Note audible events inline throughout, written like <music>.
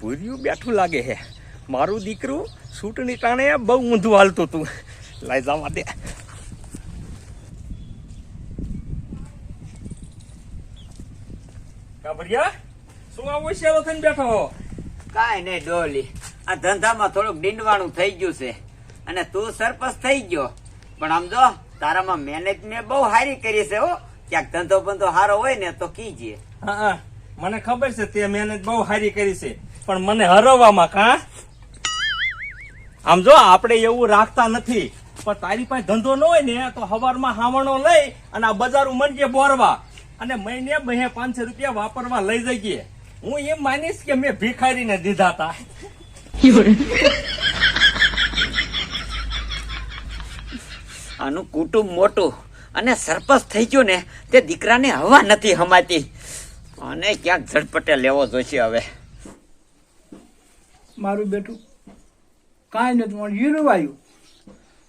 ભૂર્યું બેઠું લાગે હે. મારું દીકરું સૂટની ટાણે બહુ ઊંધું હાલતું તું લઈ જવા દે કાબરિયા શું આવો શેરો થઈને બેઠો હો? કાંઈ નહીં ડોલી. આ ધંધામાં થોડુંક ડીંડવાનું થઈ ગયું છે. અને તું સરપંચ થઈ ગયો. પણ આમ જો તારામાં મહેનત મેં બહુ સારી કરી છે હો. ક્યાંક ધંધો બંધો સારો હોય ને તો કીજે. હા મને ખબર છે તે મહેનત બહુ સારી કરી છે. પણ મને હરવવામાં કા? આમ જો આપણે એવું રાખતા નથી. પણ તારી પાસે ધંધો ન હોય ને તો હવારમાં હાવણો લઈ અને આ બજારું મંડીએ બોરવા. અને મહિને બે પાંચસો રૂપિયા વાપરવા લઈ જઈએ. હું એમ માનીશ કે મેં ભિખારીને દીધા તા. <laughs> આનું કુટુંબ મોટું અને સરપંચ થઈ ગયું ને તે દીકરાને હવા નથી હમાતી. અને ક્યાંક ઝટપટે લેવો જોઈશે હવે. મારું બેટું કાંઈ નથી પણ જીરું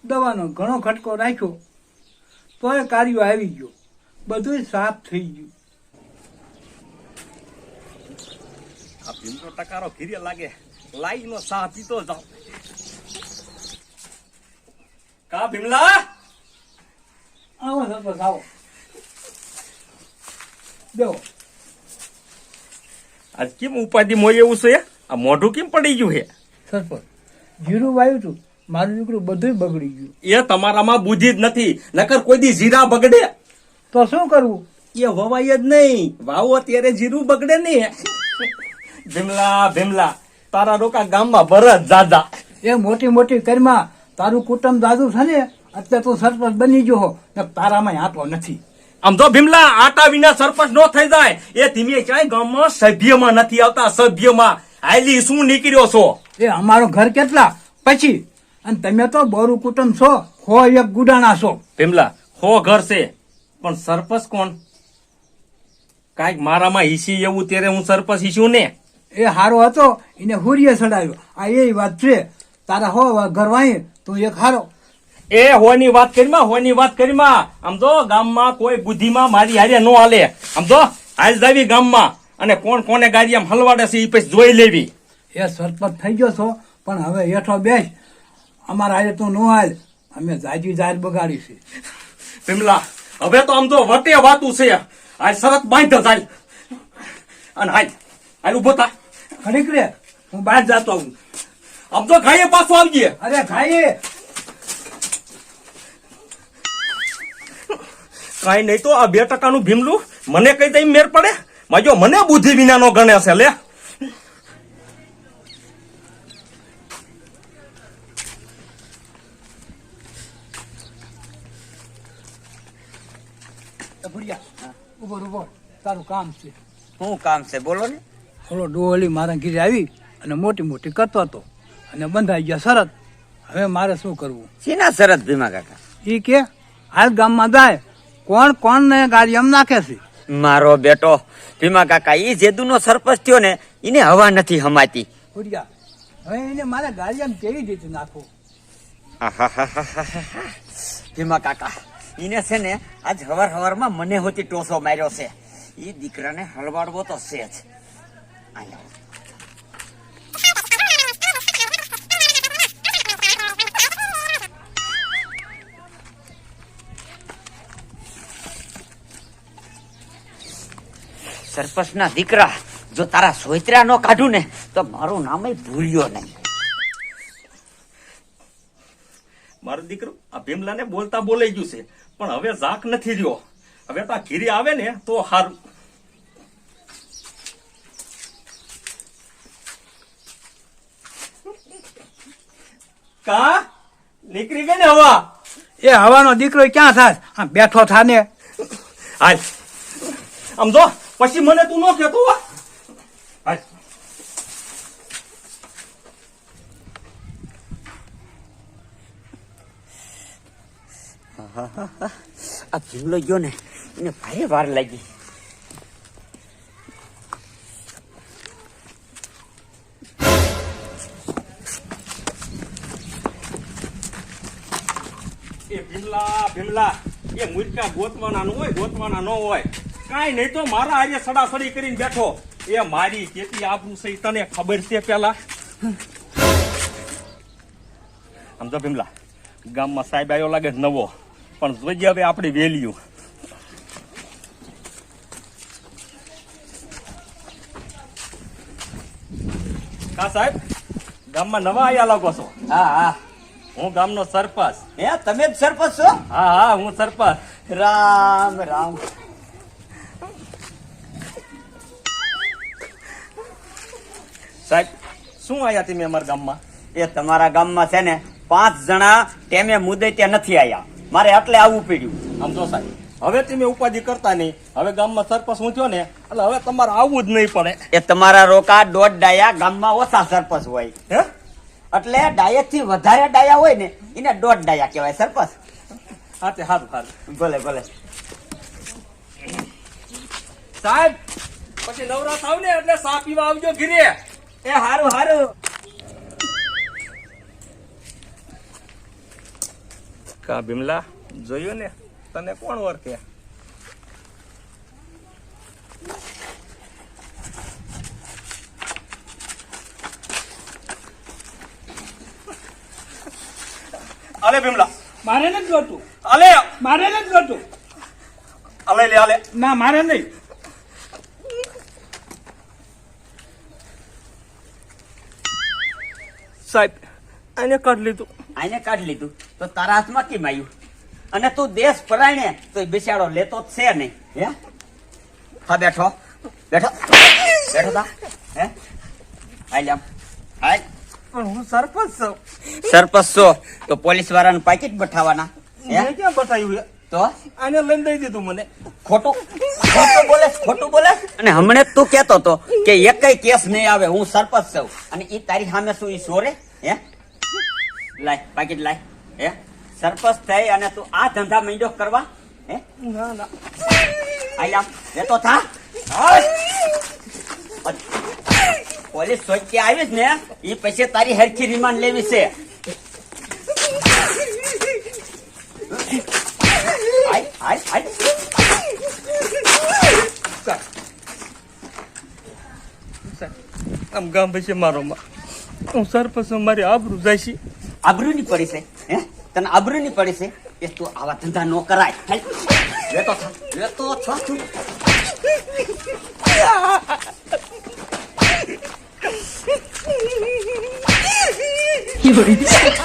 દવાનો ઘણો ખટકો રાખ્યો તોય કાર્યો આવી ગયો. બધું સાફ થઈ ગયું. આ ભીમનો ટકારો ઘીરે લાગે. લાઈનો સાહ પીતો જાવ કા ભીમલા? સરપંચ આવો દેવો આજ કેમ ઉપાધિ મોય એવું છે? આ મોઢું કેમ પડી ગયું હે સરપંચ જીરું વાવ્યું તું. મારું દીકરું બધું બગડી ગયું. એ તમારામાં બુદ્ધિ જ નથી. નકર કોઈ દી જીરા બગડે. તો શું કરવું એ વવાય જ નહીં. વાવો ત્યારે જીરું બગડે નહીં ભીમલા ભીમલા તારા રોકા ગામમાં ભરત દાદા એ મોટી મોટી કરમા તારું કુટુંબ દાદુ છે ને? અત્યારે તું સરપંચ બની ગયો હો તારામાં આટો નથી. આમ તો ભીમલા આટા વિના સરપંચ નો થઈ જાય. એ ધીમે ક્યાંય ગામમાં સભ્યમાં નથી આવતા સભ્યમાં. આયલી શું નીકળ્યો છો? એ અમારો ઘર કેટલા? પછી. અને તમે તો બોરુ કુટુંબ છો હો એક ગુડાણા છો. ભીમલા હો ઘર છે. પણ સરપંચ કોણ? કાંઈક મારામાં હિસી એવું ત્યારે હું સરપંચ હિસ્યું ને? એ હારો હતો એને હુરીએ ચડાવ્યો આ એ વાત છે. તારા હો ઘર વાય તો એક હારો. એ હોની વાત કરીમાં હોની વાત કરીમાં. આમ તો ગામમાં કોઈ બુદ્ધિમાં મારી હારે નો હાલે. આમ તો હાલ દાવી ગામમાં. અને કોણ કોને ગાડી આમ હલવાડે છે એ પછી જોઈ લેવી. એ સરપંચ થઈ ગયો છો પણ હવે હેઠો બેસ. અમારા આજે તું નો હાલ. અમે જાજી જાહેર બગાડી છે. હવે તો આમ તો વટે વાતું છે. આ શરત બાંધ જાય. અને હાલ હાલ ઊભો થા. ખડીક રે. હું બહાર જતો આવું. આમ તો ખાઈએ પાછો આવજે. અરે ખાઈએ. કાંઈ નહીં તો આ બે ટકાનું ભીમલું મને કઈ દઈ મેર પડે. માજો મને બુદ્ધિ વિનાનો ગણે છે લે. એ ભુડિયા ઊભો ઊભો. તારું કામ છે. શું કામ છે? બોલો ને. ડોહલી મારા ઘીરે આવી અને મોટી મોટી કરતો હતો અને બંધાઈ ગયા શરત. હવે મારે શું કરવું? શીના શરત ભીમા કાકા? એ કે હાલ ગામમાં જાય કોણ કોણ ને ગાડી એમ નાખે છે? મારો બેટો ભીમા કાકા ઈ જેદુનો સરપંચ થયો ને એને હવા નથી હમાતી. ભુડિયા હવે એને મારે ગાડી એમ કેવી રીતે નાખવું ભીમા કાકા એને છે ને આજ હવાર હવારમાં મને હોતી ટોસો માર્યો છે. એ દીકરાને હલવાડવો તો છે જ. અહીંયા. સરપંચના દીકરા જો તારા સોયત્રા નો કાઢું ને તો મારું નામ ભૂલ્યો નહીં. મારો દીકરો આ ભીમલાને બોલતા બોલાઈ ગયું છે પણ હવે ઝાક નથી રહ્યો. હવે તો આ ઘીરી આવે ને તો હારું. કા? નીકળી ગઈ ને હવા? એ હવાનો દીકરો ક્યાં થાય આમ બેઠો થાને? હાલ. આમ જો. પછી મને તું ન કેતો. આ ભીમલો ગયો ને એને ભારે વાર લાગી. એ ભીમલા ભીમલા એ મૂર્ખા ગોતવાના ન હોય ગોતવાના ન હોય. કાંઈ નહીં તો મારા હારે સડાસડી કરીને બેઠો. એ મારી કેટલી આબરૂ છે તને ખબર છે પેલા? સમજો ભીમલા ગામમાં સાહેબ આવ્યો લાગે નવો પણ જોઈએ હવે આપણી વેલ્યુ કા સાહેબ ગામમાં નવા આયા લાગો છો? હા હા. હું ગામનો સરપંચ. હે તમે જ સરપંચ છો? હા હા હું સરપંચ. રામ રામ. સાહેબ શું આયા તમે અમારા ગામમાં? એ તમારા ગામમાં છે ને પાંચ જણા ટેમે મુદ્દે ત્યાં નથી આયા. મારે એટલે આવવું પડ્યું. જો સાહેબ હવે તમે ઉપાધિ કરતા નહીં. હવે ગામમાં સરપંચ હું થયો ને એટલે હવે તમારે આવવું જ નહીં પડે. એ તમારા રોકા દોઢ ડાયા ગામમાં ઓછા સરપંચ હોય. હે? એટલે ડાયા થી વધારે ડાયા હોય ને એને દોઢ ડાયા કહેવાય સરપંચ. હા તે સારું સારું ભલે ભલે. સાહેબ પછી નવરાત આવ ને એટલે સા પીવા આવજો ઘીરે. એ હારું હારું. કા ભીમલા જોયું ને? તને કોણ ઓળખે? અલે ભીમલા. મારે નથી જોતું. અલે. મારે નથી જોતું. અલે લે અલે. ના મારે નહીં. સાહેબ આને કાઢ લીધું. આને કાઢી લીધું? તો તારા હાથમાં કેમ આવ્યું અને તું દેશ પરાયણે તો બિચારો લેતો જ છે નહીં. હે? હા બેઠો. બેઠો. બેઠો તા. હે? આઈ આમ. આઈ પણ હું સરપંચ છું. સરપંચ છો? તો પોલીસ વાળાને પાકીટ બઠાવાના. હે? ક્યાં બતાવ્યું છે? તો? આને લઈને દઈ દીધું મને. ખોટું? ખોટું બોલે ખોટું બોલે અને હમણે તું કેતો તો કે એકય કેસ નહીં આવે હું સરપંચ છું. અને એ તારી સામે શું એ સોરે? હે? લાય પાકીટ લાય. હે? સરપંચ થઈ અને તું આ ધંધા મીંડો કરવા? હે? ના ના. આમ લેતો થા. પોલીસ સોચી આવીશ ને એ પછી તારી હરખી રિમાન્ડ લેવી છે. આય આય આય આમ ગામ પછી મારો માં હું સરપંચ છું, મારી આબરૂ જાય છે. આબરૂની પડી છે હે? તને આબરૂની પડી છે? એ તું આવા ધંધા નો કરાય. લેતો છો લેતો થા તું. 有人。